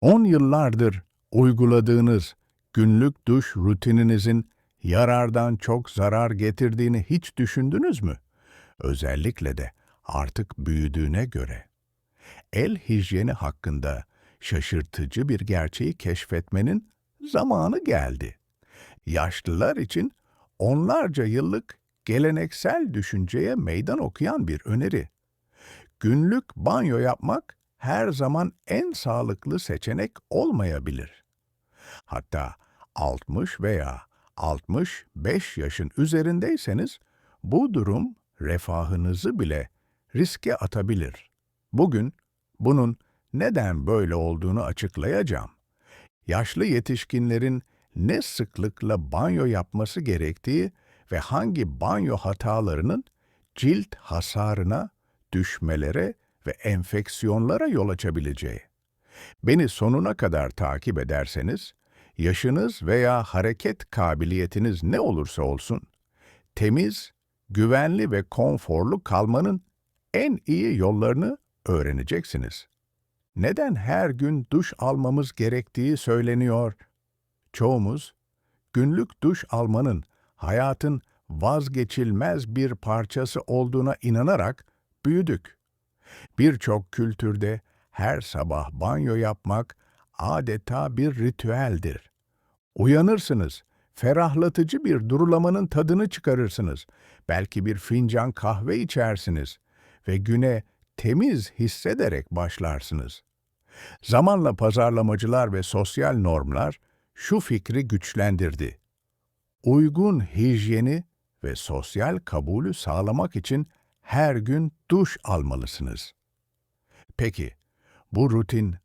10 yıllardır uyguladığınız günlük duş rutininizin yarardan çok zarar getirdiğini hiç düşündünüz mü? Özellikle de artık büyüdüğüne göre. El hijyeni hakkında şaşırtıcı bir gerçeği keşfetmenin zamanı geldi. Yaşlılar için onlarca yıllık geleneksel düşünceye meydan okuyan bir öneri. Günlük banyo yapmak her zaman en sağlıklı seçenek olmayabilir. Hatta 60 veya 65 yaşın üzerindeyseniz bu durum refahınızı bile riske atabilir. Bugün bunun neden böyle olduğunu açıklayacağım. Yaşlı yetişkinlerin ne sıklıkla banyo yapması gerektiği ve hangi banyo hatalarının cilt hasarına, düşmelere ve enfeksiyonlara yol açabileceği. Beni sonuna kadar takip ederseniz, yaşınız veya hareket kabiliyetiniz ne olursa olsun, temiz, güvenli ve konforlu kalmanın en iyi yollarını öğreneceksiniz. Neden her gün duş almamız gerektiği söyleniyor? Çoğumuz, günlük duş almanın hayatın vazgeçilmez bir parçası olduğuna inanarak büyüdük. Birçok kültürde her sabah banyo yapmak adeta bir ritüeldir. Uyanırsınız, ferahlatıcı bir durulamanın tadını çıkarırsınız. Belki bir fincan kahve içersiniz ve güne temiz hissederek başlarsınız. Zamanla pazarlamacılar ve sosyal normlar şu fikri güçlendirdi. Uygun hijyeni ve sosyal kabulü sağlamak için her gün duş almalısınız. Peki, bu rutin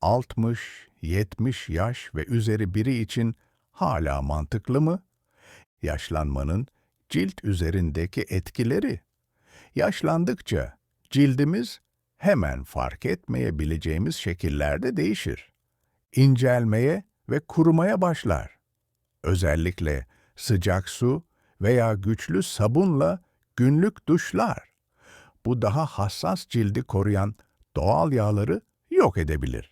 60, 70 yaş ve üzeri biri için hala mantıklı mı? Yaşlanmanın cilt üzerindeki etkileri. Yaşlandıkça cildimiz hemen fark etmeyebileceğimiz şekillerde değişir. İncelmeye ve kurumaya başlar. Özellikle sıcak su veya güçlü sabunla günlük duşlar. Bu daha hassas cildi koruyan doğal yağları yok edebilir.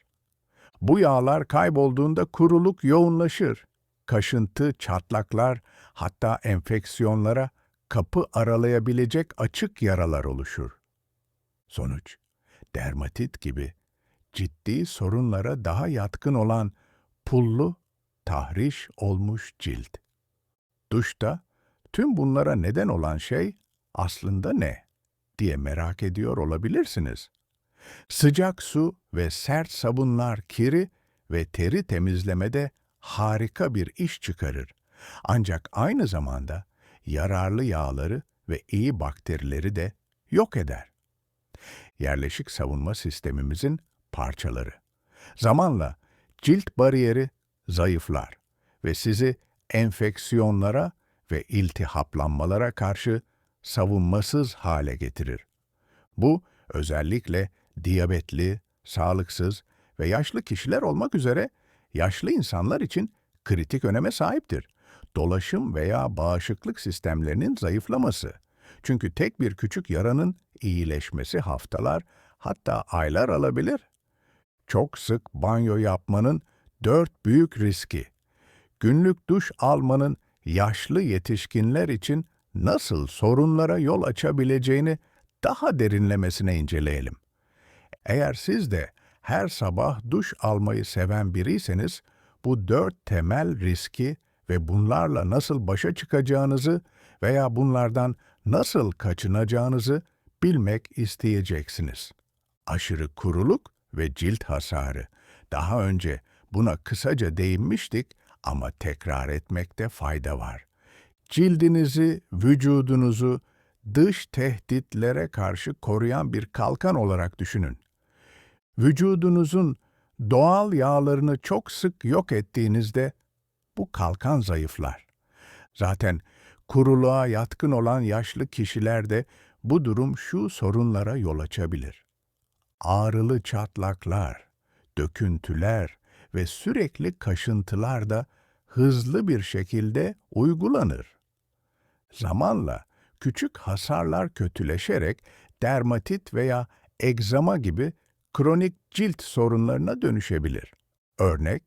Bu yağlar kaybolduğunda kuruluk yoğunlaşır. Kaşıntı, çatlaklar, hatta enfeksiyonlara kapı aralayabilecek açık yaralar oluşur. Sonuç, dermatit gibi ciddi sorunlara daha yatkın olan pullu, tahriş olmuş cilt. Duşta tüm bunlara neden olan şey aslında ne diye merak ediyor olabilirsiniz. Sıcak su ve sert sabunlar kiri ve teri temizlemede harika bir iş çıkarır. Ancak aynı zamanda yararlı yağları ve iyi bakterileri de yok eder. Yerleşik savunma sistemimizin parçaları. Zamanla cilt bariyeri zayıflar ve sizi enfeksiyonlara ve iltihaplanmalara karşı savunmasız hale getirir. Bu özellikle diyabetli, sağlıksız ve yaşlı kişiler olmak üzere yaşlı insanlar için kritik öneme sahiptir. Dolaşım veya bağışıklık sistemlerinin zayıflaması. Çünkü tek bir küçük yaranın iyileşmesi haftalar hatta aylar alabilir. Çok sık banyo yapmanın dört büyük riski. Günlük duş almanın yaşlı yetişkinler için nasıl sorunlara yol açabileceğini daha derinlemesine inceleyelim. Eğer siz de her sabah duş almayı seven biriyseniz, bu dört temel riski ve bunlarla nasıl başa çıkacağınızı veya bunlardan nasıl kaçınacağınızı bilmek isteyeceksiniz. Aşırı kuruluk ve cilt hasarı. Daha önce buna kısaca değinmiştik ama tekrar etmekte fayda var. Cildinizi, vücudunuzu dış tehditlere karşı koruyan bir kalkan olarak düşünün. Vücudunuzun doğal yağlarını çok sık yok ettiğinizde bu kalkan zayıflar. Zaten kuruluğa yatkın olan yaşlı kişilerde bu durum şu sorunlara yol açabilir. Ağrılı çatlaklar, döküntüler ve sürekli kaşıntılar da hızlı bir şekilde uygulanır. Zamanla küçük hasarlar kötüleşerek dermatit veya egzama gibi kronik cilt sorunlarına dönüşebilir. Örnek,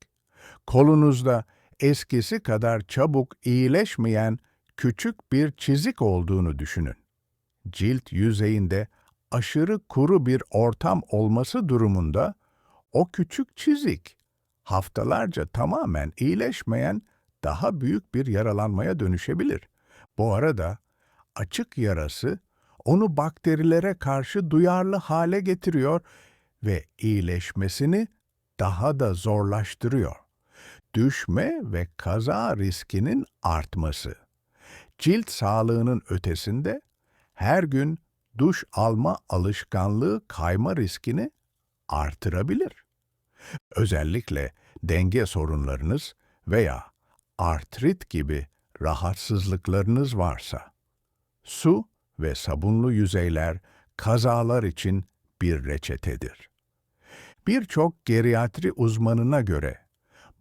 kolunuzda eskisi kadar çabuk iyileşmeyen küçük bir çizik olduğunu düşünün. Cilt yüzeyinde aşırı kuru bir ortam olması durumunda o küçük çizik haftalarca tamamen iyileşmeyen daha büyük bir yaralanmaya dönüşebilir. Bu arada açık yarası onu bakterilere karşı duyarlı hale getiriyor ve iyileşmesini daha da zorlaştırıyor. Düşme ve kaza riskinin artması. Cilt sağlığının ötesinde her gün duş alma alışkanlığı kayma riskini artırabilir. Özellikle denge sorunlarınız veya artrit gibi rahatsızlıklarınız varsa. Su ve sabunlu yüzeyler kazalar için bir reçetedir. Birçok geriatri uzmanına göre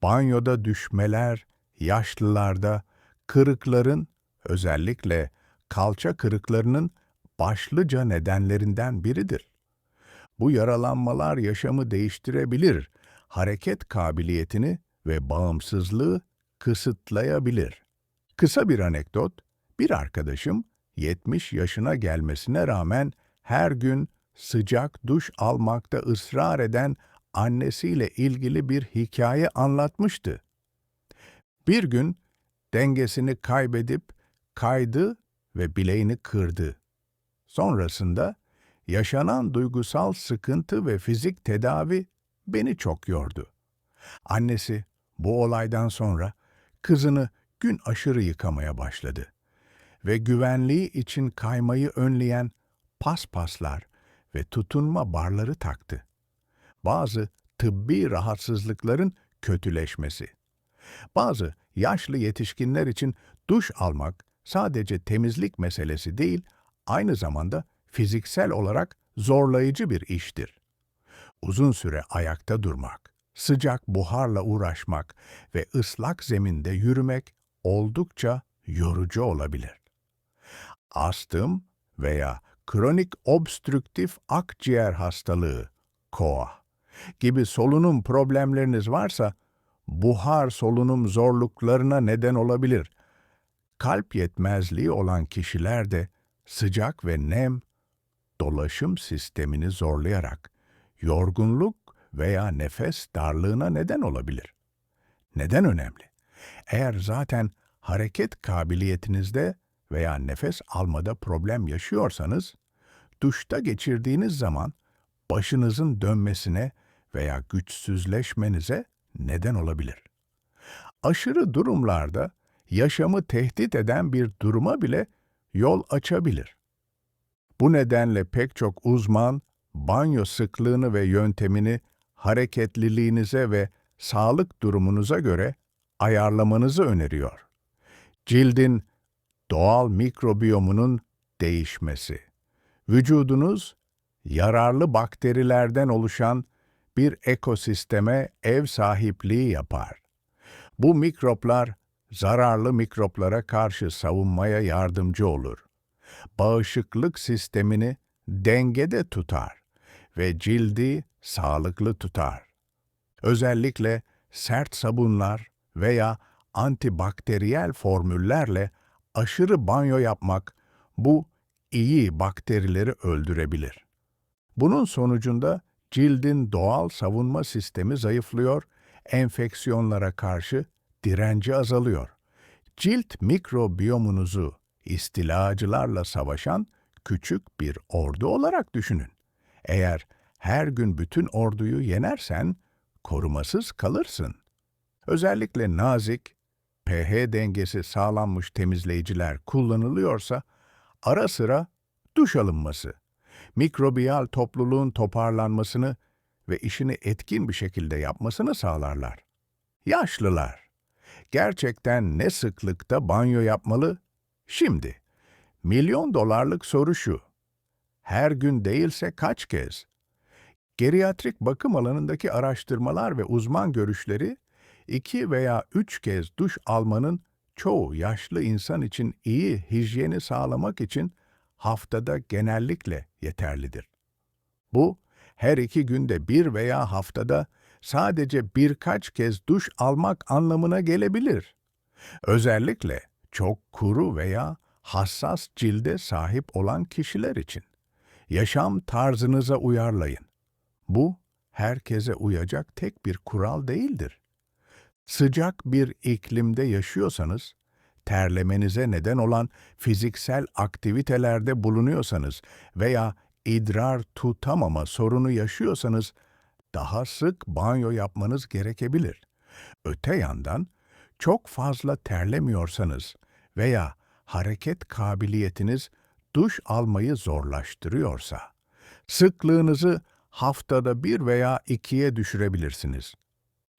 banyoda düşmeler yaşlılarda kırıkların özellikle kalça kırıklarının başlıca nedenlerinden biridir. Bu yaralanmalar yaşamı değiştirebilir, hareket kabiliyetini ve bağımsızlığı kısıtlayabilir. Kısa bir anekdot, bir arkadaşım 70 yaşına gelmesine rağmen her gün sıcak duş almakta ısrar eden annesiyle ilgili bir hikaye anlatmıştı. Bir gün dengesini kaybedip kaydı ve bileğini kırdı. Sonrasında yaşanan duygusal sıkıntı ve fizik tedavi beni çok yordu. Annesi bu olaydan sonra kızını gün aşırı yıkamaya başladı ve güvenliği için kaymayı önleyen paspaslar ve tutunma barları taktı. Bazı tıbbi rahatsızlıkların kötüleşmesi. Bazı yaşlı yetişkinler için duş almak sadece temizlik meselesi değil, aynı zamanda fiziksel olarak zorlayıcı bir iştir. Uzun süre ayakta durmak, sıcak buharla uğraşmak ve ıslak zeminde yürümek oldukça yorucu olabilir. Astım veya kronik obstrüktif akciğer hastalığı, KOA gibi solunum problemleriniz varsa buhar solunum zorluklarına neden olabilir. Kalp yetmezliği olan kişilerde sıcak ve nem dolaşım sistemini zorlayarak yorgunluk veya nefes darlığına neden olabilir. Neden önemli? Eğer zaten hareket kabiliyetinizde veya nefes almada problem yaşıyorsanız, duşta geçirdiğiniz zaman başınızın dönmesine veya güçsüzleşmenize neden olabilir. Aşırı durumlarda yaşamı tehdit eden bir duruma bile yol açabilir. Bu nedenle pek çok uzman banyo sıklığını ve yöntemini hareketliliğinize ve sağlık durumunuza göre ayarlamanızı öneriyor. Cildin doğal mikrobiyomunun değişmesi. Vücudunuz yararlı bakterilerden oluşan bir ekosisteme ev sahipliği yapar. Bu mikroplar zararlı mikroplara karşı savunmaya yardımcı olur. Bağışıklık sistemini dengede tutar ve cildi sağlıklı tutar. Özellikle sert sabunlar veya antibakteriyel formüllerle aşırı banyo yapmak bu iyi bakterileri öldürebilir. Bunun sonucunda cildin doğal savunma sistemi zayıflıyor, enfeksiyonlara karşı direnci azalıyor. Cilt mikrobiyomunuzu istilacılarla savaşan küçük bir ordu olarak düşünün. Eğer her gün bütün orduyu yenersen korumasız kalırsın. Özellikle nazik, pH dengesi sağlanmış temizleyiciler kullanılıyorsa ara sıra duş alınması, mikrobiyal topluluğun toparlanmasını ve işini etkin bir şekilde yapmasını sağlarlar. Yaşlılar, gerçekten ne sıklıkta banyo yapmalı? Şimdi, milyon dolarlık soru şu. Her gün değilse kaç kez? Geriatrik bakım alanındaki araştırmalar ve uzman görüşleri, iki veya üç kez duş almanın çoğu yaşlı insan için iyi hijyeni sağlamak için haftada genellikle yeterlidir. Bu, her iki günde bir veya haftada sadece birkaç kez duş almak anlamına gelebilir. Özellikle çok kuru veya hassas cilde sahip olan kişiler için. Yaşam tarzınıza uyarlayın. Bu herkese uyacak tek bir kural değildir. Sıcak bir iklimde yaşıyorsanız, terlemenize neden olan fiziksel aktivitelerde bulunuyorsanız veya idrar tutamama sorunu yaşıyorsanız daha sık banyo yapmanız gerekebilir. Öte yandan çok fazla terlemiyorsanız veya hareket kabiliyetiniz duş almayı zorlaştırıyorsa, sıklığınızı haftada bir veya ikiye düşürebilirsiniz.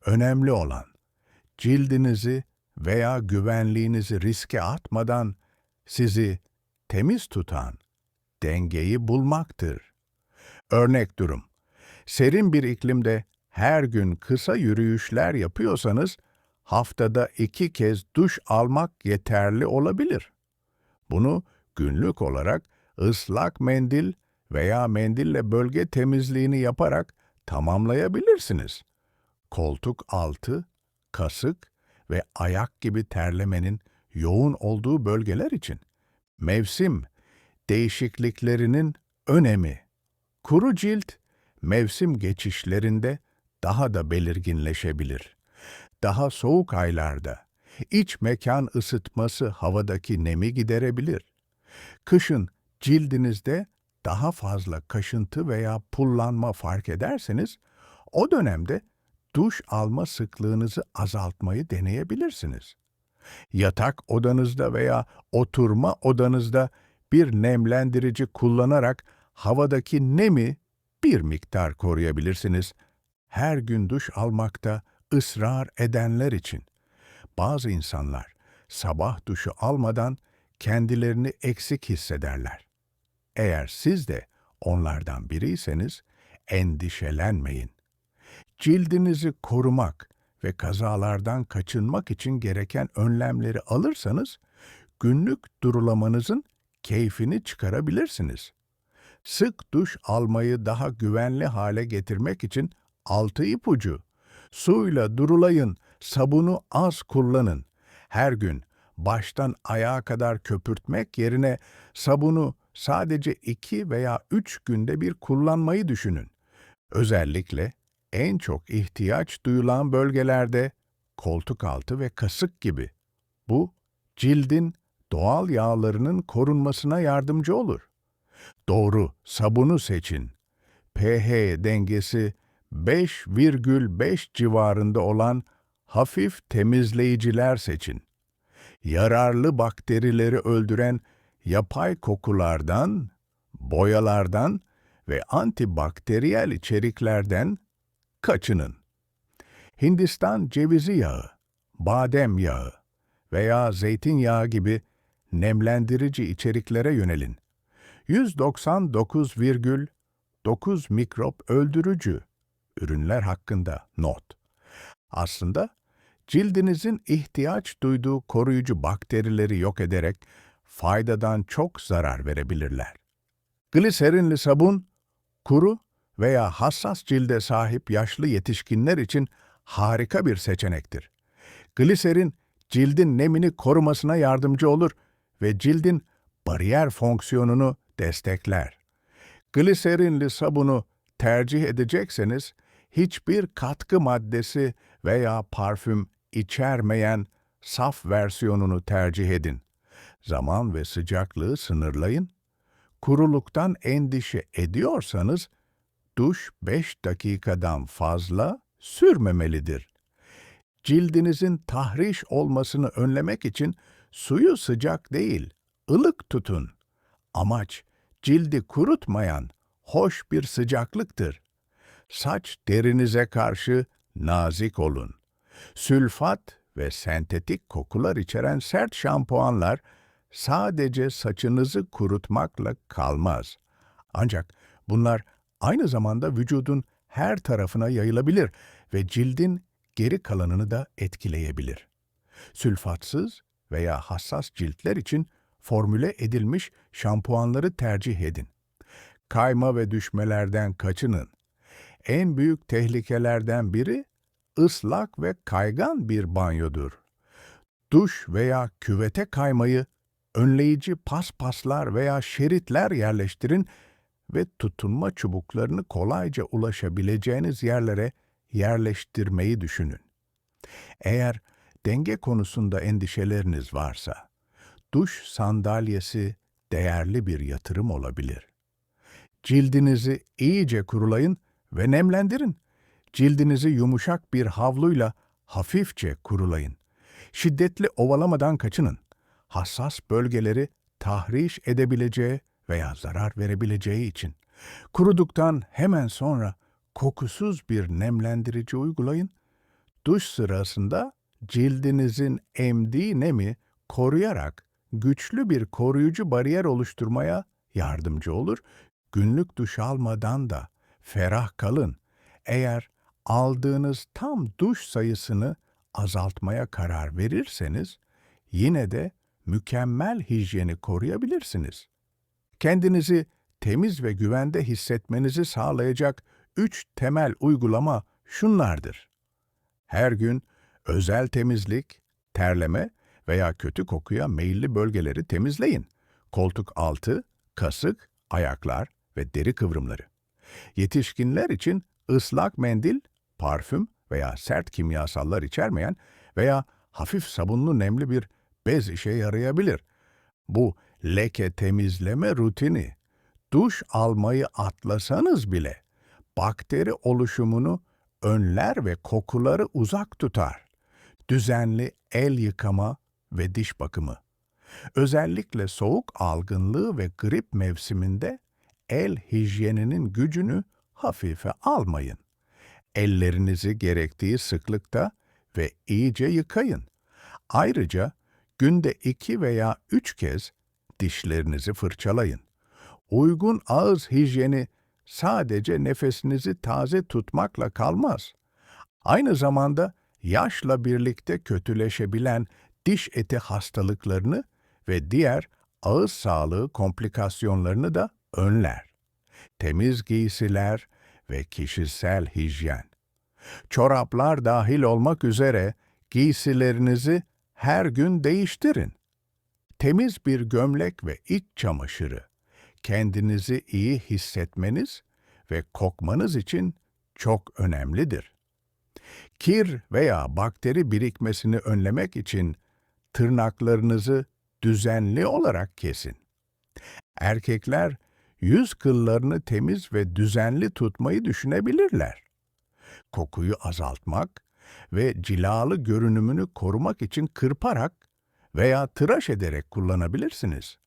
Önemli olan, cildinizi veya güvenliğinizi riske atmadan sizi temiz tutan dengeyi bulmaktır. Örnek durum, serin bir iklimde her gün kısa yürüyüşler yapıyorsanız, haftada iki kez duş almak yeterli olabilir. Bunu günlük olarak ıslak mendil veya mendille bölge temizliğini yaparak tamamlayabilirsiniz. Koltuk altı, kasık ve ayak gibi terlemenin yoğun olduğu bölgeler için mevsim değişikliklerinin önemi. Kuru cilt mevsim geçişlerinde daha da belirginleşebilir. Daha soğuk aylarda iç mekan ısıtması havadaki nemi giderebilir. Kışın cildinizde daha fazla kaşıntı veya pullanma fark ederseniz, o dönemde duş alma sıklığınızı azaltmayı deneyebilirsiniz. Yatak odanızda veya oturma odanızda bir nemlendirici kullanarak havadaki nemi bir miktar koruyabilirsiniz. Her gün duş almakta ısrar edenler için. Bazı insanlar sabah duşu almadan kendilerini eksik hissederler. Eğer siz de onlardan biriyseniz endişelenmeyin. Cildinizi korumak ve kazalardan kaçınmak için gereken önlemleri alırsanız günlük durulamanızın keyfini çıkarabilirsiniz. Sık duş almayı daha güvenli hale getirmek için altı ipucu. Suyla durulayın, sabunu az kullanın. Her gün baştan ayağa kadar köpürtmek yerine sabunu sadece iki veya üç günde bir kullanmayı düşünün. Özellikle en çok ihtiyaç duyulan bölgelerde koltuk altı ve kasık gibi. Bu, cildin doğal yağlarının korunmasına yardımcı olur. Doğru sabunu seçin. pH dengesi 5,5 civarında olan hafif temizleyiciler seçin. Yararlı bakterileri öldüren yapay kokulardan, boyalardan ve antibakteriyel içeriklerden kaçının. Hindistan cevizi yağı, badem yağı veya zeytinyağı gibi nemlendirici içeriklere yönelin. 199,9 mikrop öldürücü ürünler hakkında not. Aslında cildinizin ihtiyaç duyduğu koruyucu bakterileri yok ederek faydadan çok zarar verebilirler. Gliserinli sabun, kuru veya hassas cilde sahip yaşlı yetişkinler için harika bir seçenektir. Gliserin, cildin nemini korumasına yardımcı olur ve cildin bariyer fonksiyonunu destekler. Gliserinli sabunu tercih edecekseniz, hiçbir katkı maddesi veya parfüm içermeyen saf versiyonunu tercih edin. Zaman ve sıcaklığı sınırlayın. Kuruluktan endişe ediyorsanız, duş 5 dakikadan fazla sürmemelidir. Cildinizin tahriş olmasını önlemek için suyu sıcak değil, ılık tutun. Amaç cildi kurutmayan hoş bir sıcaklıktır. Saç derinize karşı nazik olun. Sülfat ve sentetik kokular içeren sert şampuanlar sadece saçınızı kurutmakla kalmaz. Ancak bunlar aynı zamanda vücudun her tarafına yayılabilir ve cildin geri kalanını da etkileyebilir. Sülfatsız veya hassas ciltler için formüle edilmiş şampuanları tercih edin. Kayma ve düşmelerden kaçının. en büyük tehlikelerden biri ıslak ve kaygan bir banyodur. Duş veya küvete kaymayı önleyici paspaslar veya şeritler yerleştirin ve tutunma çubuklarını kolayca ulaşabileceğiniz yerlere yerleştirmeyi düşünün. Eğer denge konusunda endişeleriniz varsa, duş sandalyesi değerli bir yatırım olabilir. Cildinizi iyice kurulayın ve nemlendirin. Cildinizi yumuşak bir havluyla hafifçe kurulayın. Şiddetli ovalamadan kaçının. Hassas bölgeleri tahriş edebileceği veya zarar verebileceği için. Kuruduktan hemen sonra kokusuz bir nemlendirici uygulayın. Duş sırasında cildinizin emdiği nemi koruyarak güçlü bir koruyucu bariyer oluşturmaya yardımcı olur. Günlük duş almadan da ferah kalın. Eğer aldığınız tam duş sayısını azaltmaya karar verirseniz yine de mükemmel hijyeni koruyabilirsiniz. Kendinizi temiz ve güvende hissetmenizi sağlayacak üç temel uygulama şunlardır. Her gün özel temizlik, terleme veya kötü kokuya meyilli bölgeleri temizleyin. Koltuk altı, kasık, ayaklar ve deri kıvrımları. Yetişkinler için ıslak mendil, parfüm veya sert kimyasallar içermeyen veya hafif sabunlu nemli bir bez işe yarayabilir. Bu leke temizleme rutini, duş almayı atlasanız bile bakteri oluşumunu önler ve kokuları uzak tutar. Düzenli el yıkama ve diş bakımı. Özellikle soğuk algınlığı ve grip mevsiminde el hijyeninin gücünü hafife almayın. Ellerinizi gerektiği sıklıkta ve iyice yıkayın. Ayrıca günde iki veya üç kez dişlerinizi fırçalayın. Uygun ağız hijyeni sadece nefesinizi taze tutmakla kalmaz. Aynı zamanda yaşla birlikte kötüleşebilen diş eti hastalıklarını ve diğer ağız sağlığı komplikasyonlarını da önler. Temiz giysiler ve kişisel hijyen. Çoraplar dahil olmak üzere giysilerinizi her gün değiştirin. Temiz bir gömlek ve iç çamaşırı kendinizi iyi hissetmeniz ve kokmanız için çok önemlidir. Kir veya bakteri birikmesini önlemek için tırnaklarınızı düzenli olarak kesin. Erkekler yüz kıllarını temiz ve düzenli tutmayı düşünebilirler. Kokuyu azaltmak ve cilalı görünümünü korumak için kırparak veya tıraş ederek kullanabilirsiniz.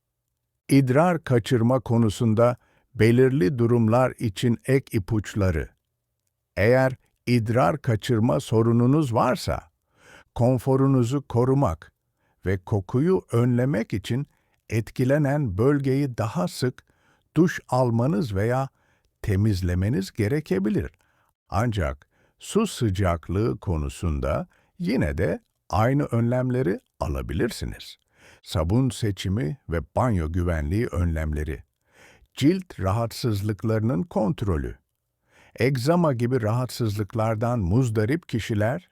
İdrar kaçırma konusunda belirli durumlar için ek ipuçları. Eğer idrar kaçırma sorununuz varsa, konforunuzu korumak ve kokuyu önlemek için etkilenen bölgeyi daha sık duş almanız veya temizlemeniz gerekebilir. Ancak su sıcaklığı konusunda yine de aynı önlemleri alabilirsiniz. Sabun seçimi ve banyo güvenliği önlemleri. Cilt rahatsızlıklarının kontrolü. Egzama gibi rahatsızlıklardan muzdarip kişiler,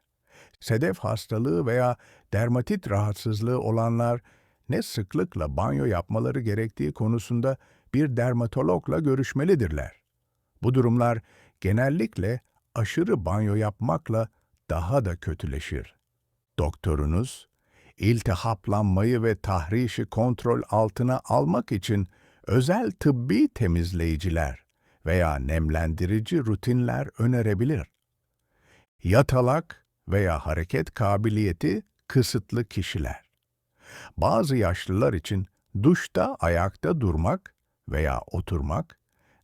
sedef hastalığı veya dermatit rahatsızlığı olanlar ne sıklıkla banyo yapmaları gerektiği konusunda bir dermatologla görüşmelidirler. Bu durumlar genellikle aşırı banyo yapmakla daha da kötüleşir. Doktorunuz, iltihaplanmayı ve tahrişi kontrol altına almak için özel tıbbi temizleyiciler veya nemlendirici rutinler önerebilir. Yatalak veya hareket kabiliyeti kısıtlı kişiler. Bazı yaşlılar için duşta ayakta durmak veya oturmak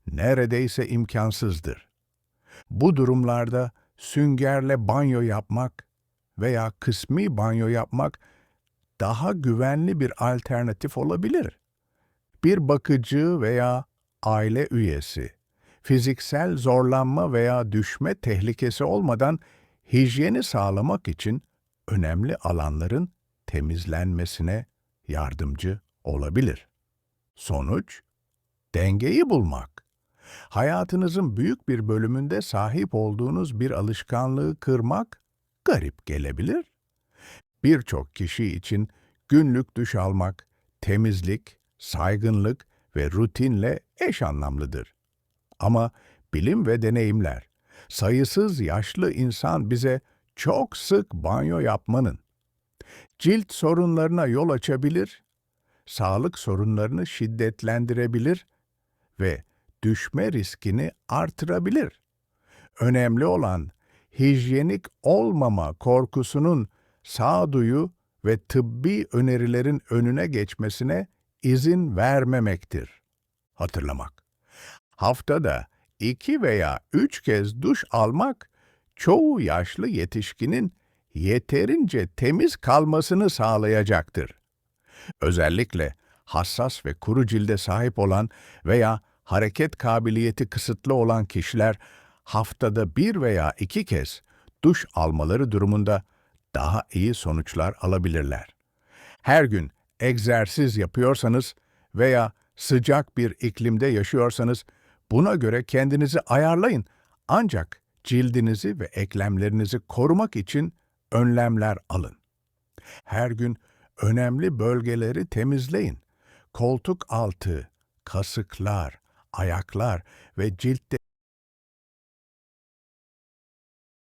neredeyse imkansızdır. Bu durumlarda süngerle banyo yapmak veya kısmi banyo yapmak daha güvenli bir alternatif olabilir. Bir bakıcı veya aile üyesi fiziksel zorlanma veya düşme tehlikesi olmadan hijyeni sağlamak için önemli alanların temizlenmesine yardımcı olabilir. Sonuç, dengeyi bulmak. Hayatınızın büyük bir bölümünde sahip olduğunuz bir alışkanlığı kırmak garip gelebilir. Birçok kişi için günlük duş almak, temizlik, saygınlık ve rutinle eş anlamlıdır. Ama bilim ve deneyimler, sayısız yaşlı insan bize çok sık banyo yapmanın, cilt sorunlarına yol açabilir, sağlık sorunlarını şiddetlendirebilir ve düşme riskini artırabilir. Önemli olan hijyenik olmama korkusunun sağduyu ve tıbbi önerilerin önüne geçmesine izin vermemektir. Hatırlamak. Haftada iki veya üç kez duş almak, çoğu yaşlı yetişkinin yeterince temiz kalmasını sağlayacaktır. Özellikle hassas ve kuru cilde sahip olan veya hareket kabiliyeti kısıtlı olan kişiler haftada bir veya iki kez duş almaları durumunda daha iyi sonuçlar alabilirler. Her gün egzersiz yapıyorsanız veya sıcak bir iklimde yaşıyorsanız buna göre kendinizi ayarlayın. Ancak cildinizi ve eklemlerinizi korumak için önlemler alın. Her gün önemli bölgeleri temizleyin. Koltuk altı, kasıklar, ayaklar ve ciltte